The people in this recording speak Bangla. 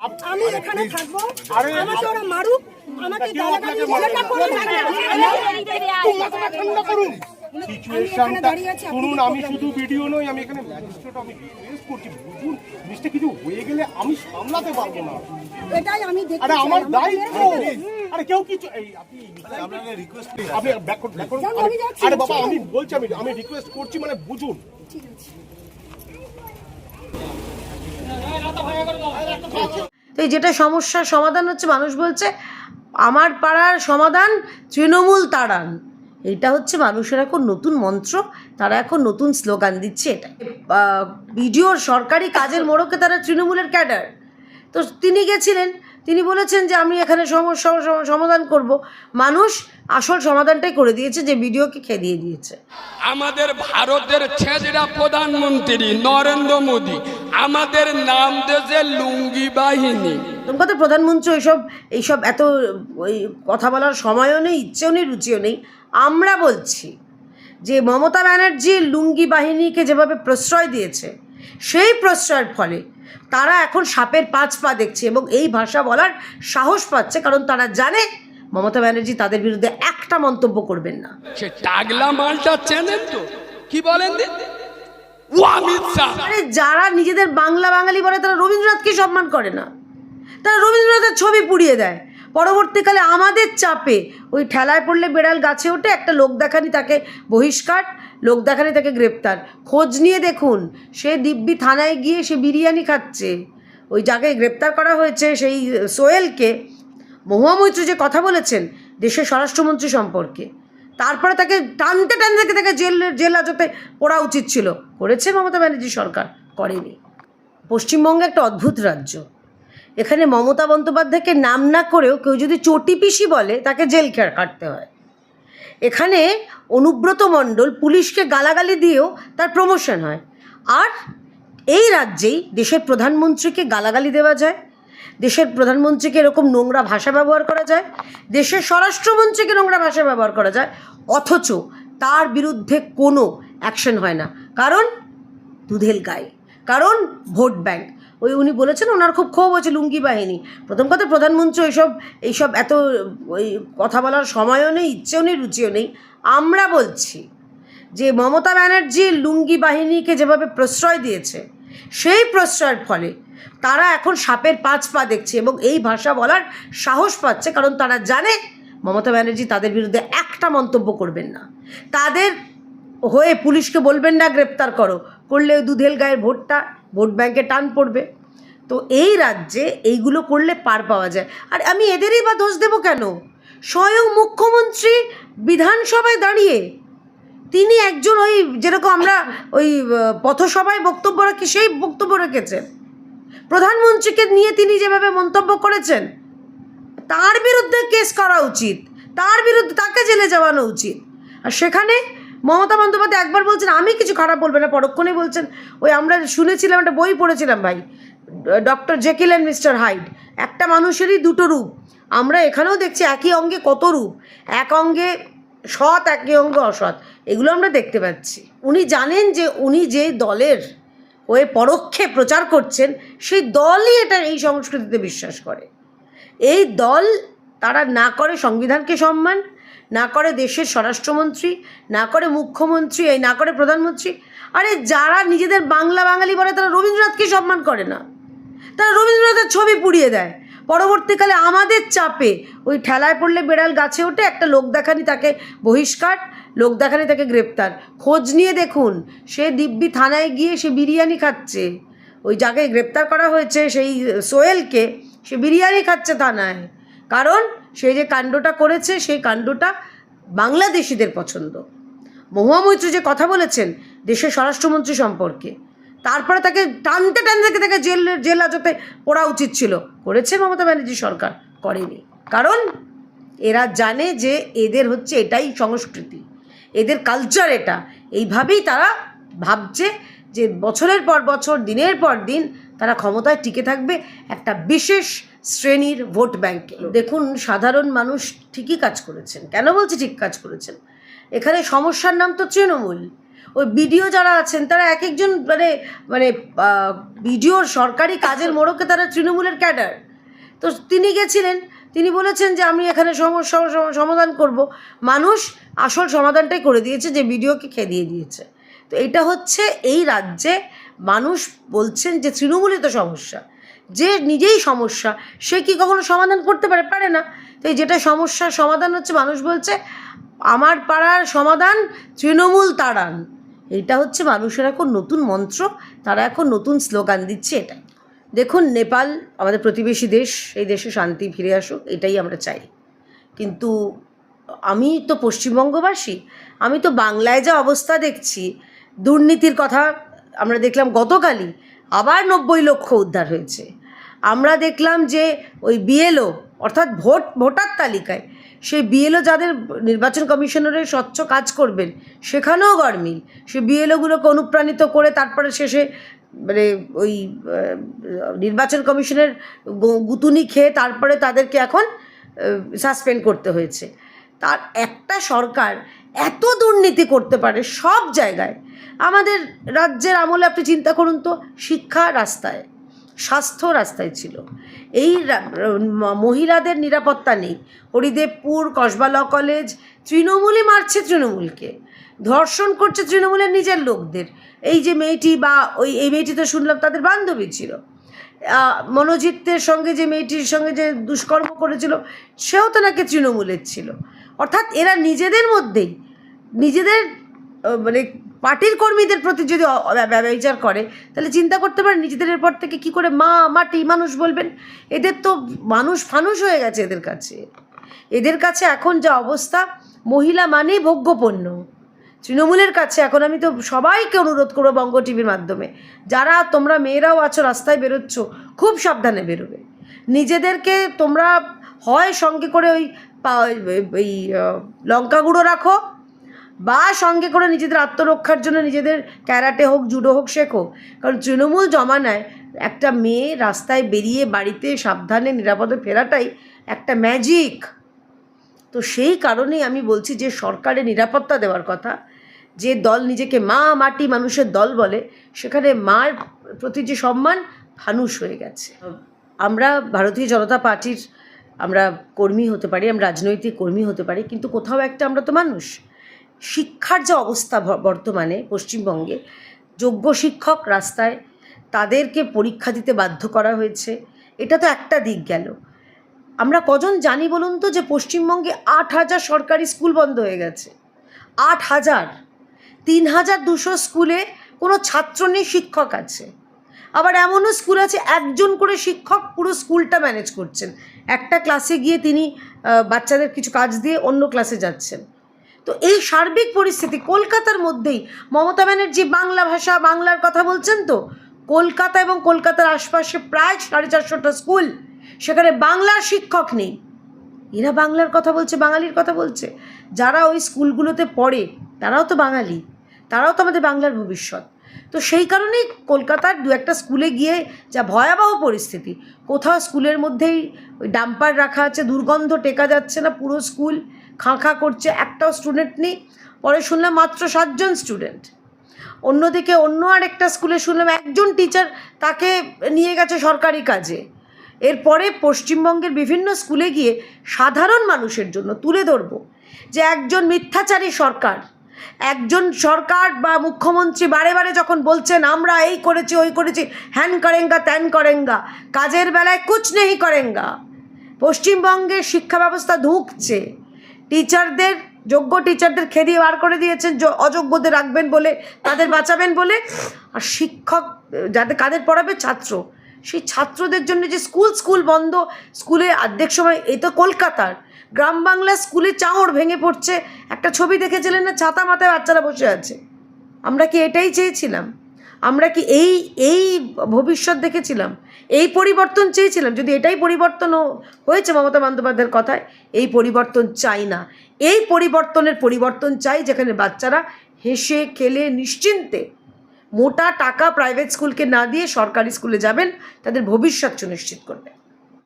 আমি এখানে থাকব। আমাকে ওরা মারুক আমাকে ঠান্ডা করুন সিচুয়েশনটা শুনুন আমি? শুধু ভিডিও নই আমি এখানে ম্যাজিস্ট্রেট আমি রিকোয়েস্ট করছি। বুঝুন জিনিসটা কিছু হয়ে গেলে আমি সামলাতে পারব না। এটাই আমি আরে আমার আমাকে দায়িত্ব। আরে কেউ কিছু এই আপনি আপনাকে রিকোয়েস্ট আপনি ব্যাক করুন ব্যাক করুন। আরে- আমি বাবা আমি বলছি আমি আমি রিকোয়েস্ট করছি মানে বুঝুন। ঠিক আছে। তো এই যেটা সমস্যার সমাধান হচ্ছে, মানুষ বলছে, আমার পাড়ার সমাধান তৃণমূল তাড়ান। এটা হচ্ছে মানুষের এখন নতুন মন্ত্র, তারা এখন নতুন স্লোগান দিচ্ছে এটা। বিডিওর সরকারি কাজের মোড়কে তারা তৃণমূলের ক্যাডার। তো তিনি গেছিলেন, তিনি বলেছেন যে, আমি এখানে সমস্যা সমাধান করব। মানুষ আসল সমাধানটাই করে দিয়েছে, যে ভিডিওকে খেদিয়ে দিয়েছে। আমাদের ভারতের ছেঁচড়া প্রধানমন্ত্রী নরেন্দ্র মোদী আমাদের নাম দেশে লুঙ্গি বাহিনী। প্রথম কথা প্রধানমন্ত্রী এইসব এইসব এত ওই কথা বলার সময়ও নেই ইচ্ছেও নেই রুচিও নেই। আমরা বলছি যে মমতা ব্যানার্জি লুঙ্গি বাহিনীকে যেভাবে প্রশ্রয় দিয়েছে সেই প্রশ্রয়ের ফলে তারা এখন সাপের পাঁচ পা দেখছে এবং এই ভাষা বলার সাহস পাচ্ছে কারণ তারা জানে মমতা ব্যানার্জি তাদের বিরুদ্ধে একটা মন্তব্য করবেন না। সে টাগলা মালটা চেনেন তো? কি বলেন আরে যারা নিজেদের বাংলা বাঙালি বলে তারা রবীন্দ্রনাথকে সম্মান করে না। তারা রবীন্দ্রনাথের ছবি পুড়িয়ে দেয়। পরবর্তীকালে আমাদের চাপে ওই ঠেলায় পড়লে বেড়াল গাছে ওঠে, একটা লোক দেখানি তাকে বহিষ্কার, লোক দেখানি তাকে গ্রেপ্তার। খোঁজ নিয়ে দেখুন, সে দিব্যি থানায় গিয়ে সে বিরিয়ানি খাচ্ছে। ওই জায়গায় গ্রেপ্তার করা হয়েছে সেই সোহেলকে, মহুয়া মৈত্র যে কথা বলেছেন দেশের স্বরাষ্ট্রমন্ত্রী সম্পর্কে। তারপরে তাকে টানতে টানতে তাকে জেল জেল হাজতে পড়া উচিত ছিল। করেছে মমতা ব্যানার্জি সরকার, করেনি। পশ্চিমবঙ্গ একটা অদ্ভুত রাজ্য। এখানে মমতা বন্দ্যোপাধ্যায়কে নাম না করেও কেউ যদি চটি পিসি বলে, তাকে জেল কাটতে হয়। এখানে অনুব্রত মণ্ডল পুলিশকে গালাগালি দিয়েও তার প্রমোশন হয়। আর এই রাজ্যেই দেশের প্রধানমন্ত্রীকে গালাগালি দেওয়া যায়। দেশের প্রধানমন্ত্রীকে এরকম নোংরা ভাষা ব্যবহার করা যায়, দেশের স্বরাষ্ট্রমন্ত্রীকে নোংরা ভাষা ব্যবহার করা যায়, অথচ তার বিরুদ্ধে কোনো অ্যাকশন হয় না। কারণ দুধেল গায়ে কারণ ভোট ব্যাংক। ওই উনি বলেছেন ওনার খুব ক্ষোভ হয়েছে লুঙ্গি বাহিনী। প্রথম কথা প্রধানমন্ত্রী এইসব এইসব এত ওই কথা বলার সময়ও নেই, ইচ্ছেও নেই, রুচিও নেই। আমরা বলছি যে মমতা ব্যানার্জি লুঙ্গি বাহিনীকে যেভাবে প্রশ্রয় দিয়েছে, সেই প্রশ্রয়ের ফলে তারা এখন সাপের পাঁচ পা দেখছে এবং এই ভাষা বলার সাহস পাচ্ছে, কারণ তারা জানে মমতা ব্যানার্জি তাদের বিরুদ্ধে একটা মন্তব্য করবেন না। তাদের হয়ে পুলিশকে বলবেন না, গ্রেপ্তার করো। করলে দুধেল গায়ের ভোটটা ভোট ব্যাংকে টান পড়বে। তো এই রাজ্যে এইগুলো করলে পার পাওয়া যায়। আর আমি এদেরই বা দোষ দেবো কেন? স্বয়ং মুখ্যমন্ত্রী বিধানসভায় দাঁড়িয়ে তিনি একজন ওই যেরকম আমরা ওই পথসভায় বক্তব্য রাখি, সেই বক্তব্য রেখেছেন। প্রধানমন্ত্রীকে নিয়ে তিনি যেভাবে মন্তব্য করেছেন, তার বিরুদ্ধে কেস করা উচিত, তার বিরুদ্ধে তাকে জেলে যাওয়ানো উচিত। আর সেখানে মমতা বন্দ্যোপাধ্যায় একবার বলছেন, আমি কিছু খারাপ বলব না, পরক্ষণেই বলছেন, ওই আমরা শুনেছিলাম একটা বই পড়েছিলাম ভাই, doctor Jekyll and mister Hyde একটা মানুষেরই দুটো রূপ। আমরা এখানেও দেখছি একই অঙ্গে কত রূপ? এক অঙ্গে সৎ, একই অঙ্গে অসৎ। এগুলো আমরা দেখতে পাচ্ছি। উনি জানেন যে উনি যে দলের হয়ে পরোক্ষে প্রচার করছেন, সেই দলই এটা এই সংস্কৃতিতে বিশ্বাস করে। এই দল তারা না করে সংবিধানকে সম্মান, না করে দেশের স্বরাষ্ট্রমন্ত্রী, না করে মুখ্যমন্ত্রী, এই না করে প্রধানমন্ত্রী, আরে যারা নিজেদের বাংলা বাঙালি বলে তারা রবীন্দ্রনাথকে সম্মান করে না। তারা রবীন্দ্রনাথের ছবি পুড়িয়ে দেয়। পরবর্তীকালে আমাদের চাপে ওই ঠেলায় পড়লে বেড়াল গাছে ওঠে, একটা লোক দেখানি তাকে বহিষ্কার লোক দেখানি তাকে গ্রেপ্তার। খোঁজ নিয়ে দেখুন, সে দিব্যি থানায় গিয়ে সে বিরিয়ানি খাচ্ছে। ওই জায়গায় গ্রেপ্তার করা হয়েছে সেই সোহেলকে সে বিরিয়ানি খাচ্ছে থানায়। কারণ সে যে কাণ্ডটা করেছে, সেই কাণ্ডটা বাংলাদেশিদের পছন্দ। মহুয়া মৈত্র যে কথা বলেছেন, দেশের স্বরাষ্ট্রমন্ত্রী সম্পর্কে, তারপরে তাকে টানতে টানতে তাকে জেল জেল আজতে পড়া উচিত ছিল। করেছে মমতা ব্যানার্জি সরকার, করেনি। কারণ এরা জানে যে এদের হচ্ছে এটাই সংস্কৃতি। এদের কালচার এটা। এইভাবেই তারা ভাবছে যে বছরের পর বছর, দিনের পর দিন তারা ক্ষমতায় টিকে থাকবে একটা বিশেষ শ্রেণির ভোট ব্যাংকে দেখুন, সাধারণ মানুষ ঠিকই কাজ করেছেন। কেন বলছি ঠিক কাজ করেছেন? এখানে সমস্যার নাম তো তৃণমূল। ওই বিডিও যারা আছেন, তারা এক একজন মানে মানে বিডিওর সরকারি কাজের মোড়কে তারা তৃণমূলের ক্যাডার। তো তিনি গেছিলেন তিনি বলেছেন যে আমি এখানে সমস্যা সমাধান করব। মানুষ আসল সমাধানটাই করে দিয়েছে যে ভিডিওকে খেয়ে দিয়ে দিয়েছে। তো এটা হচ্ছে এই রাজ্যে মানুষ বলছেন যে তৃণমূলই তো সমস্যা। যে নিজেই সমস্যা, সে কি কখনো সমাধান করতে পারে? পারে না। তো এই যেটা সমস্যার সমাধান হচ্ছে মানুষ বলছে, আমার পাড়ার সমাধান তৃণমূল তাড়ান। এটা হচ্ছে মানুষের এখন নতুন মন্ত্র, তারা এখন নতুন স্লোগান দিচ্ছে এটাই। দেখুন, নেপাল আমাদের প্রতিবেশী দেশ, এই দেশে শান্তি ফিরে আসুক, এটাই আমরা চাই। কিন্তু আমি তো পশ্চিমবঙ্গবাসী, আমি তো বাংলায় যা অবস্থা দেখছি, দুর্নীতির কথা আমরা দেখলাম গতকালই, আবার নব্বই লক্ষ উদ্ধার হয়েছে। আমরা দেখলাম যে ওই বিএলও, অর্থাৎ ভোট, ভোটার তালিকায়, সেই বিএলও যাদের নির্বাচন কমিশনারের স্বচ্ছ কাজ করবেন, সেখানেও গরমিল সে বিএলওগুলোকে অনুপ্রাণিত করে তারপরে শেষে মানে ওই নির্বাচন কমিশনের গুতুনি খেয়ে তারপরে তাদেরকে এখন সাসপেন্ড করতে হয়েছে। তার একটা সরকার এত দুর্নীতি করতে পারে সব জায়গায়। আমাদের রাজ্যের আমলে আপনি চিন্তা করুন তো, শিক্ষা রাস্তায়, স্বাস্থ্য রাস্তায় ছিল। এই মহিলাদের নিরাপত্তা নেই। হরিদেবপুর, কসবা কলেজ, তৃণমূলই মারছে তৃণমূলকে। ধর্ষণ করছে তৃণমূলের নিজের লোকদের। এই যে মেয়েটি বা ওই, এই মেয়েটি তো শুনলাম তাদের বান্ধবী ছিল। মনোজিতের সঙ্গে যে মেয়েটির সঙ্গে যে দুষ্কর্ম করেছিল, সেও তো নাকি তৃণমূলের ছিল। অর্থাৎ এরা নিজেদের মধ্যেই, নিজেদের মানে পার্টির কর্মীদের প্রতি যদি ব্যবচার করে, তাহলে চিন্তা করতে পারেন নিজেদের এরপর থেকে কি করে মা মাটি মানুষ বলবেন? এদের তো মানুষ ফানুষ হয়ে গেছে এদের কাছে। এদের কাছে এখন যা অবস্থা, মহিলা মানেই ভোগ্যপণ্য। তৃণমূলের কাছে এখন আমি তো সবাইকে অনুরোধ করব বঙ্গ টিভির মাধ্যমে, যারা তোমরা মেয়েরাও আছো, রাস্তায় বেরোচ্ছ, খুব সাবধানে বেরোবে। নিজেদেরকে তোমরা হয় সঙ্গে করে ওই লঙ্কা গুঁড়ো রাখো বা সঙ্গে করে নিজেদের আত্মরক্ষার জন্য নিজেদের ক্যারাটে হোক, জুডো হোক শেখো কারণ তৃণমূল জমানায় একটা মেয়ে রাস্তায় বেরিয়ে বাড়িতে সাবধানে, নিরাপদে ফেরাটাই একটা ম্যাজিক তো সেই কারণেই আমি বলছি যে সরকারের নিরাপত্তা দেওয়ার কথা, যে দল নিজেকে মা, মাটি মানুষের দল বলে, সেখানে মার প্রতি যে সম্মান ফানুষ হয়ে গেছে। আমরা ভারতীয় জনতা পার্টির আমরা কর্মী হতে পারি, আমরা রাজনৈতিক কর্মী হতে পারি, কিন্তু কোথাও একটা আমরা তো মানুষ। শিক্ষার যে অবস্থা বর্তমানে পশ্চিমবঙ্গে, যোগ্য শিক্ষক রাস্তায় তাদেরকে পরীক্ষা দিতে বাধ্য করা হয়েছে, এটা তো একটা দিক গেল। আমরা কজন জানি বলুন তো যে পশ্চিমবঙ্গে আট হাজার সরকারি স্কুল বন্ধ হয়ে গেছে। আট হাজার। তিন হাজার দুশো স্কুলে কোনো ছাত্র নেই, শিক্ষক আছে। আবার এমনও স্কুল আছে, একজন করে শিক্ষক পুরো স্কুলটা ম্যানেজ করছেন। একটা ক্লাসে গিয়ে তিনি বাচ্চাদের কিছু কাজ দিয়ে অন্য ক্লাসে যাচ্ছেন। তো এই সার্বিক পরিস্থিতি কলকাতার মধ্যেই, মমতা ব্যানার্জি বাংলা ভাষা, বাংলার কথা বলছেন তো? কলকাতা এবং কলকাতার আশপাশে প্রায় সাড়ে চারশোটা স্কুল, সেখানে বাংলার শিক্ষক নেই। এরা বাংলার কথা বলছে, বাঙালির কথা বলছে। যারা ওই স্কুলগুলোতে পড়ে, তারাও তো বাঙালি। তারাও তো আমাদের বাংলার ভবিষ্যৎ। তো সেই কারণেই কলকাতার দু একটা স্কুলে গিয়ে যা ভয়াবহ পরিস্থিতি, কোথাও স্কুলের মধ্যেই ওই ডাম্পার রাখা আছে, দুর্গন্ধ টেকা যাচ্ছে না পুরো স্কুল। খাঁ খাঁ করছে একটাও স্টুডেন্ট নেই। পরে শুনলাম মাত্র সাতজন স্টুডেন্ট অন্যদিকে অন্য আর একটা স্কুলে শুনলাম একজন টিচার তাকে নিয়ে গেছে সরকারি কাজে। এরপরে পশ্চিমবঙ্গের বিভিন্ন স্কুলে গিয়ে সাধারণ মানুষের জন্য তুলে ধরবো যে একজন মিথ্যাচারী সরকার, একজন সরকার বা মুখ্যমন্ত্রী বারে বারে যখন বলছেন, আমরা এই করেছি, ওই করেছি, হ্যান করেঙ্গা, ত্যান করেঙ্গা, কাজের বেলায় কুচ নেই করেঙ্গা। পশ্চিমবঙ্গের শিক্ষা ব্যবস্থা ধুঁকছে। টিচারদের যোগ্য টিচারদের খেদিয়ে বার করে দিয়েছেন অযোগ্যদের রাখবেন বলে, তাদের বাঁচাবেন বলে। আর শিক্ষক, যাদের, কাদের পড়াবে? ছাত্র। সেই ছাত্রদের জন্য যে স্কুল স্কুল বন্ধ, স্কুলে অর্ধেক সময়, এই তো কলকাতার। গ্রাম বাংলা স্কুলে চাঁড় ভেঙে পড়ছে। একটা ছবি দেখেছিলেন না? ছাতা মাথায় বাচ্চারা বসে আছে। আমরা কি এটাই চেয়েছিলাম? আমরা কি এই এই ভবিষ্যৎ দেখেছিলাম? এই পরিবর্তন চেয়েছিলাম? যদি এটাই পরিবর্তন হয়েছে মমতা বন্দ্যোপাধ্যায়ের কথায়, এই পরিবর্তন চাই না। এই পরিবর্তনের পরিবর্তন চাই যেখানে বাচ্চারা হেসে, খেলে নিশ্চিন্তে মোটা টাকা প্রাইভেট স্কুলকে না দিয়ে সরকারি স্কুলে যাবেন, তাদের ভবিষ্যৎ সুনিশ্চিত করবে।